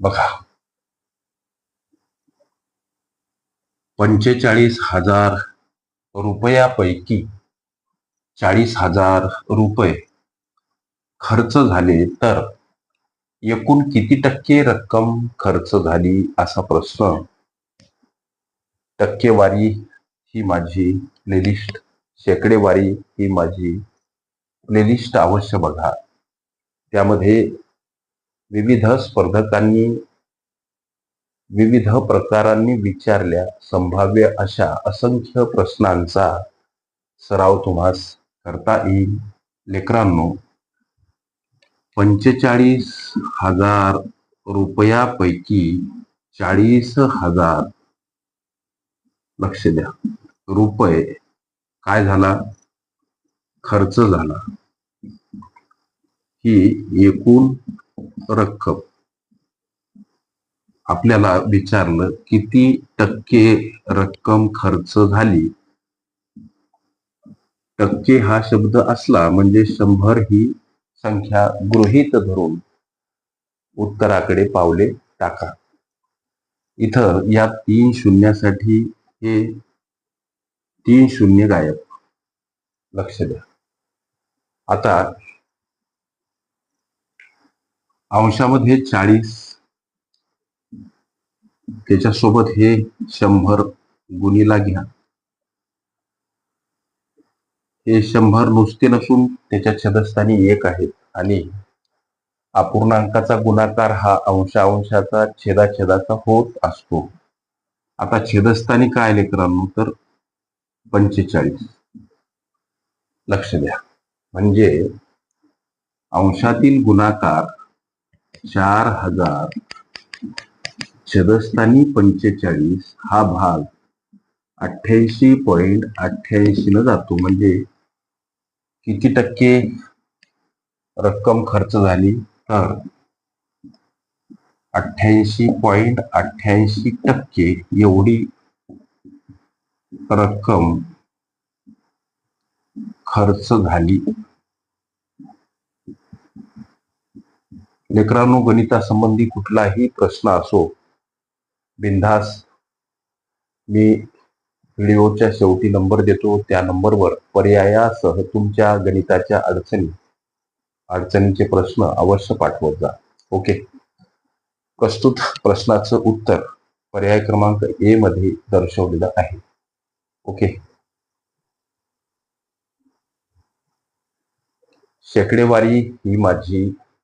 बघा. पंचेचाळीस हजार रुपयापैकी चाळीस हजार रुपये खर्च झाले तर एकूण किती टक्के रक्कम खर्च झाली असा प्रश्न? टक्केवारी ही माझी प्लेलिस्ट शेकडेवारी ही माझी प्लेलिस्ट अवश्य बघा. त्यामध्ये विविध स्पर्धकांनी विविध प्रकारांनी विचारल्या संभाव्य अशा असंख्य प्रश्नांचा सराव तुम्हास करता येईल. लेकरांनो पंचेचाळीस हजार रुपयापैकी चाळीस हजार लक्ष द्या रुपये काय झाला? खर्च झाला. ही एकूण रक्कम. आपल्याला विचारलं किती टक्के रक्कम खर्च झाली? टक्के हा शब्द असला म्हणजे शंभर ही संख्या गृहीत धरून उत्तराकडे पावले टाका. इथं या तीन शून्यासाठी हे तीन शून्य गायब. लक्ष द्या. आता अंशामध्ये चाळीस त्याच्यासोबत हे शंभर गुणीला घ्या. हे शंभर नुसते नसून त्याच्या छदस्थानी एक आहेत आणि अपूर्णांकाचा गुणाकार हा अंशांशाचा छेदाछेदाचा होत असतो. आता छेदस्थानी काय लेकरांनो? तर पंचेचाळीस. लक्ष द्या. म्हणजे अंशातील गुणाकार चार हजार. छदस्थानी पंचेचाळीस हा भाग अठ्ठ्याऐंशी पॉईंट अठ्ठ्याऐंशी न जातो. म्हणजे किती टक्के रक्कम खर्च झाली? तर अठ्ठ्याऐंशी पॉईंट अठ्ठ्याऐंशी टक्के एवढी रक्कम खर्च झाली. लेकरांनो गणितासंबंधी कुठलाही प्रश्न असो बिनधास मी व्हिडिओच्या शेवटी नंबर देतो. त्या नंबरवर पर्यायासह तुमच्या गणिताच्या अडचणी अडचणीचे प्रश्न अवश्य पाठवत जा. ओके? प्रस्तुत प्रश्नाचं उत्तर पर्याय क्रमांक ए मध्ये दर्शवलेलं आहे. ओके? शेकडेवारी ही माझी